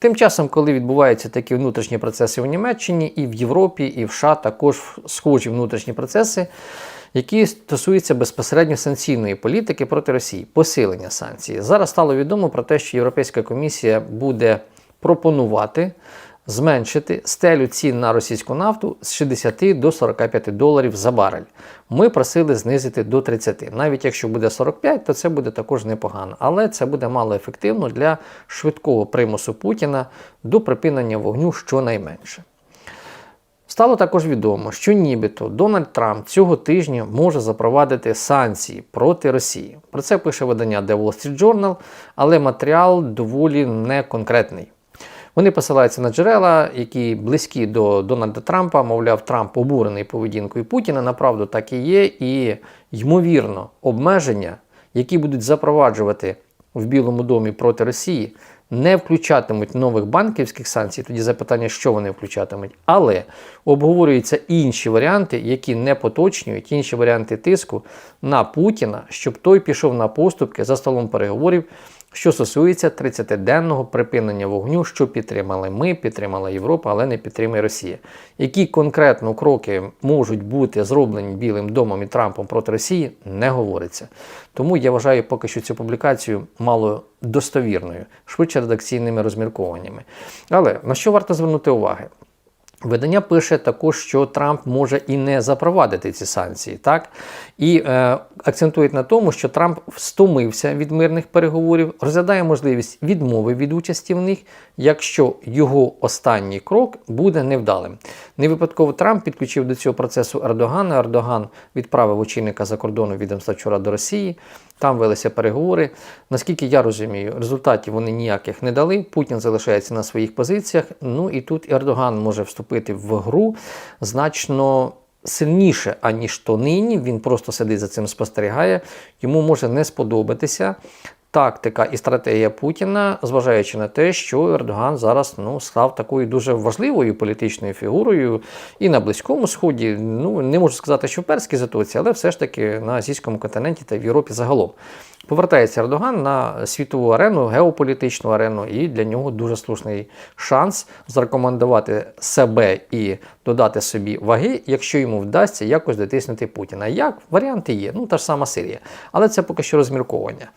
Тим часом, коли відбуваються такі внутрішні процеси в Німеччині, і в Європі, і в США також схожі внутрішні процеси, які стосуються безпосередньо санкційної політики проти Росії, посилення санкцій. Зараз стало відомо про те, що Європейська комісія буде пропонувати зменшити стелю цін на російську нафту з 60 до 45 доларів за барель. Ми просили знизити до 30. Навіть якщо буде 45, то це буде також непогано. Але це буде мало ефективно для швидкого примусу Путіна до припинення вогню щонайменше. Стало також відомо, що нібито Дональд Трамп цього тижня може запровадити санкції проти Росії. Про це пише видання The Wall Street Journal, але матеріал доволі неконкретний. Вони посилаються на джерела, які близькі до Дональда Трампа, мовляв, Трамп обурений поведінкою Путіна. Направду так і є, і ймовірно, обмеження, які будуть запроваджувати в Білому домі проти Росії, не включатимуть нових банківських санкцій. Тоді запитання, що вони включатимуть, але обговорюються інші варіанти, які не поточнюють, інші варіанти тиску на Путіна, щоб той пішов на поступки за столом переговорів що стосується 30-денного припинення вогню, що підтримали ми, підтримала Європа, але не підтримує Росія. Які конкретно кроки можуть бути зроблені Білим домом і Трампом проти Росії, не говориться. Тому я вважаю поки що цю публікацію мало достовірною, швидше редакційними розміркованнями. Але на що варто звернути уваги? Видання пише також, що Трамп може і не запровадити ці санкції, так і е, акцентують на тому, що Трамп встомився від мирних переговорів, розглядає можливість відмови від участі в них, якщо його останній крок буде невдалим. Не випадково Трамп підключив до цього процесу Ердогана. Ердоган відправив очільника закордону відомства вчора до Росії. Там велися переговори. Наскільки я розумію, результатів вони ніяких не дали. Путін залишається на своїх позиціях. Ну і тут Ердоган може вступити в гру значно сильніше, аніж то нині. Він просто сидить за цим спостерігає. Йому може не сподобатися. Тактика і стратегія Путіна, зважаючи на те, що Ердоган зараз ну, став такою дуже важливою політичною фігурою і на Близькому Сході, ну не можу сказати, що в перській затоці, але все ж таки на азійському континенті та в Європі загалом. Повертається Ердоган на світову арену, геополітичну арену, і для нього дуже слушний шанс зарекомендувати себе і додати собі ваги, якщо йому вдасться якось дотиснути Путіна. Як варіанти є, ну та ж сама Сирія. Але це поки що розмірковання.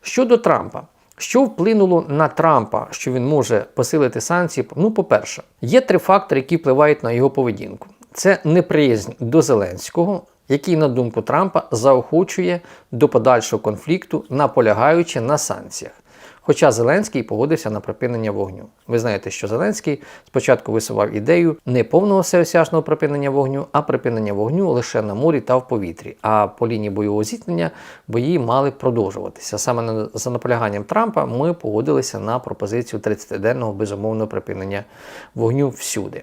Щодо Трампа. Що вплинуло на Трампа, що він може посилити санкції? Ну, по-перше, є три фактори, які впливають на його поведінку: це неприязнь до Зеленського, який, на думку Трампа, заохочує до подальшого конфлікту, наполягаючи на санкціях. Хоча Зеленський погодився на припинення вогню. Ви знаєте, що Зеленський спочатку висував ідею не повного всеосяжного припинення вогню, а припинення вогню лише на морі та в повітрі. А по лінії бойового зіткнення бої мали продовжуватися. Саме за наполяганням Трампа ми погодилися на пропозицію 30-денного безумовного припинення вогню всюди.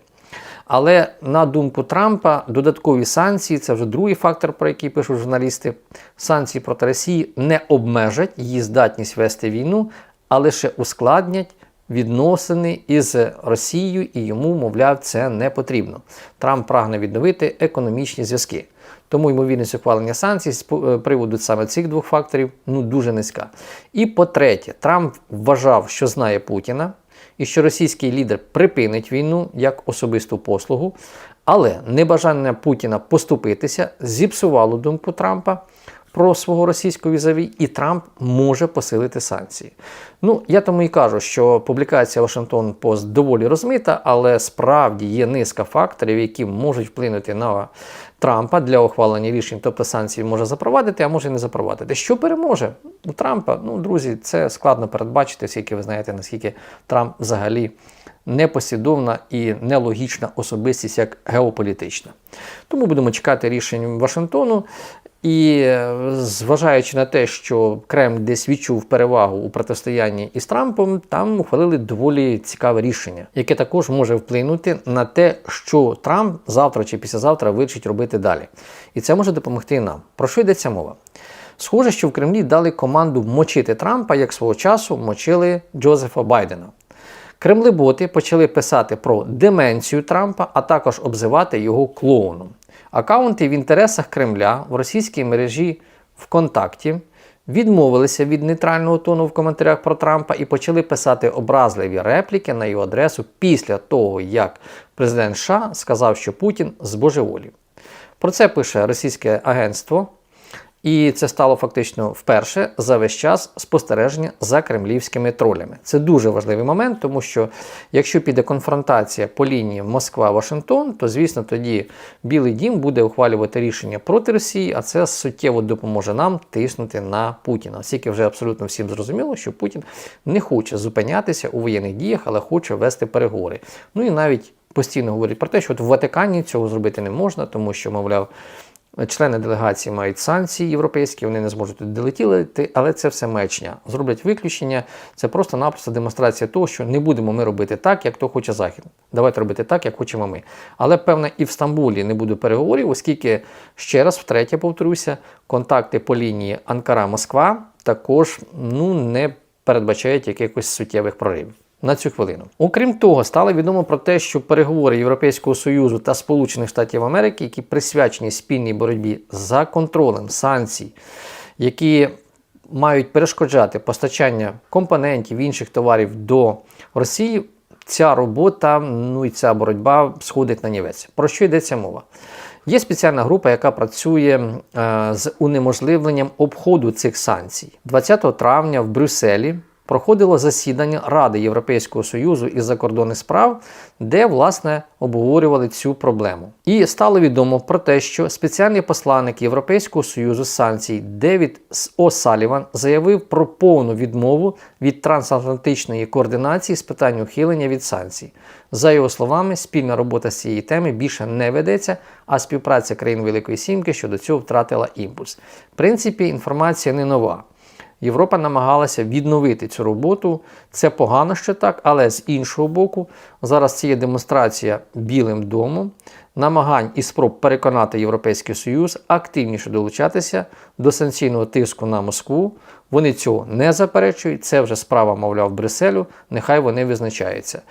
Але на думку Трампа, додаткові санкції це вже другий фактор, про який пишуть журналісти. Санкції проти Росії не обмежать її здатність вести війну, а лише ускладнять відносини із Росією і йому, мовляв, це не потрібно. Трамп прагне відновити економічні зв'язки. Тому ймовірність ухвалення санкцій з приводу саме цих двох факторів ну дуже низька. І по-третє, Трамп вважав, що знає Путіна і що російський лідер припинить війну як особисту послугу, але небажання Путіна поступитися зіпсувало думку Трампа про свого російського візаві, і Трамп може посилити санкції. Ну, я тому і кажу, що публікація Вашингтон Пост доволі розмита, але справді є низка факторів, які можуть вплинути на Трампа для ухвалення рішень, тобто санкції може запровадити, а може і не запровадити. Що переможе у Трампа? Ну, друзі, це складно передбачити, оскільки ви знаєте, наскільки Трамп взагалі непослідовна і нелогічна особистість як геополітична. Тому будемо чекати рішень Вашингтону. І зважаючи на те, що Кремль десь відчув перевагу у протистоянні із Трампом, там ухвалили доволі цікаве рішення, яке також може вплинути на те, що Трамп завтра чи післязавтра вирішить робити далі. І це може допомогти нам. Про що йдеться мова? Схоже, що в Кремлі дали команду мочити Трампа, як свого часу мочили Джозефа Байдена. Кремлеботи почали писати про деменцію Трампа, а також обзивати його клоуном. Акаунти в інтересах Кремля в російській мережі ВКонтакті відмовилися від нейтрального тону в коментарях про Трампа і почали писати образливі репліки на його адресу після того, як президент США сказав, що Путін збожеволів. Про це пише російське агентство. І це стало фактично вперше за весь час спостереження за кремлівськими тролями. Це дуже важливий момент, тому що якщо піде конфронтація по лінії Москва-Вашингтон, то звісно тоді Білий Дім буде ухвалювати рішення проти Росії, а це суттєво допоможе нам тиснути на Путіна. Оскільки вже абсолютно всім зрозуміло, що Путін не хоче зупинятися у воєнних діях, але хоче вести переговори. Ну і навіть постійно говорить про те, що от в Ватикані цього зробити не можна, тому що, мовляв. Члени делегації мають санкції європейські, вони не зможуть туди долетіти, але це все мечня. Зроблять виключення. Це просто-напросто демонстрація того, що не будемо ми робити так, як то хоче Захід. Давайте робити так, як хочемо ми. Але певне і в Стамбулі не буде переговорів, оскільки ще раз втретє повторюся, контакти по лінії Анкара-Москва також ну не передбачають якихось суттєвих проривів на цю хвилину. Окрім того, стало відомо про те, що переговори Європейського Союзу та Сполучених Штатів Америки, які присвячені спільній боротьбі за контролем санкцій, які мають перешкоджати постачання компонентів інших товарів до Росії. Ця робота, ну і ця боротьба сходить на нівець. Про що йдеться мова? Є спеціальна група, яка працює е, з унеможливленням обходу цих санкцій. 20 травня в Брюсселі проходило засідання Ради Європейського Союзу із закордонних справ, де власне обговорювали цю проблему. І стало відомо про те, що спеціальний посланник Європейського союзу з санкцій Девід О'Саліван заявив про повну відмову від трансатлантичної координації з питань ухилення від санкцій. За його словами, спільна робота з цієї теми більше не ведеться, а співпраця країн Великої Сімки щодо цього втратила імпульс. В принципі, інформація не нова. Європа намагалася відновити цю роботу. Це погано що так, але з іншого боку, зараз це є демонстрація Білим домом, намагань і спроб переконати Європейський Союз активніше долучатися до санкційного тиску на Москву. Вони цього не заперечують. Це вже справа, мовляв, Брюсселю. Нехай вони визначаються.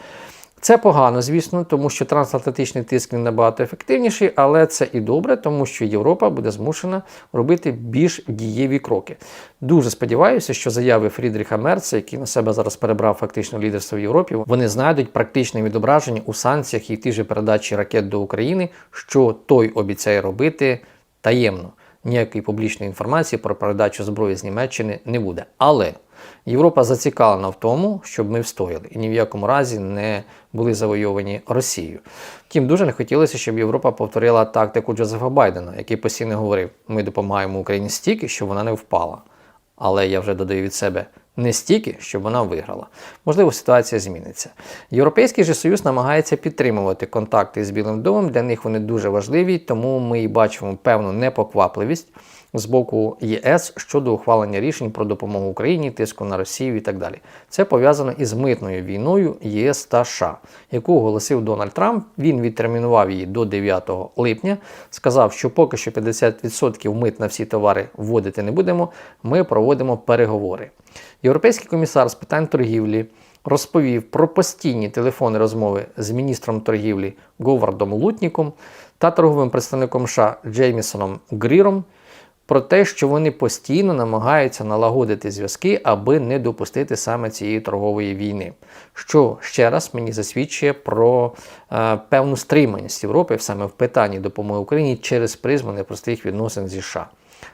Це погано, звісно, тому що трансатлантичний тиск він набагато ефективніший, але це і добре, тому що Європа буде змушена робити більш дієві кроки. Дуже сподіваюся, що заяви Фрідріха Мерца, який на себе зараз перебрав фактично лідерство в Європі, вони знайдуть практичне відображення у санкціях і тій же передачі ракет до України, що той обіцяє робити таємно. Ніякої публічної інформації про передачу зброї з Німеччини не буде. Але Європа зацікавлена в тому, щоб ми встояли і ні в якому разі не були завойовані Росією. Втім, дуже не хотілося, щоб Європа повторила тактику Джозефа Байдена, який постійно говорив: ми допомагаємо Україні стільки, щоб вона не впала. Але я вже додаю від себе не стільки, щоб вона виграла. Можливо, ситуація зміниться. Європейський же союз намагається підтримувати контакти з Білим домом. Для них вони дуже важливі, тому ми і бачимо певну непоквапливість з боку ЄС щодо ухвалення рішень про допомогу Україні, тиску на Росію і так далі. Це пов'язано із митною війною ЄС та США, яку оголосив Дональд Трамп. Він відтермінував її до 9 липня. Сказав, що поки що 50% мит на всі товари вводити не будемо. Ми проводимо переговори. Європейський комісар з питань торгівлі. Розповів про постійні телефонні розмови з міністром торгівлі Говардом Лутніком та торговим представником США Джеймісоном Гріром, про те, що вони постійно намагаються налагодити зв'язки, аби не допустити саме цієї торгової війни. Що ще раз мені засвідчує про е, певну стриманість Європи саме в питанні допомоги Україні через призму непростих відносин зі США.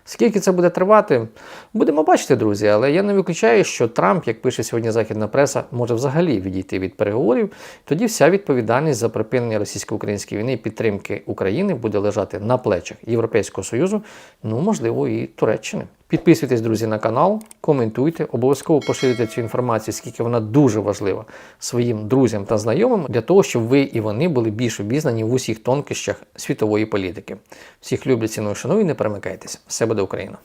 Скільки це буде тривати, будемо бачити, друзі. Але я не виключаю, що Трамп, як пише сьогодні західна преса, може взагалі відійти від переговорів. Тоді вся відповідальність за припинення російсько-української війни і підтримки України буде лежати на плечах Європейського Союзу, ну можливо, і Туреччини. Підписуйтесь, друзі, на канал, коментуйте, обов'язково поширюйте цю інформацію, скільки вона дуже важлива своїм друзям та знайомим, для того, щоб ви і вони були більш обізнані в усіх тонкощах світової політики. Всіх люблю, ціную, шаную, не перемикайтесь. Все буде Україна!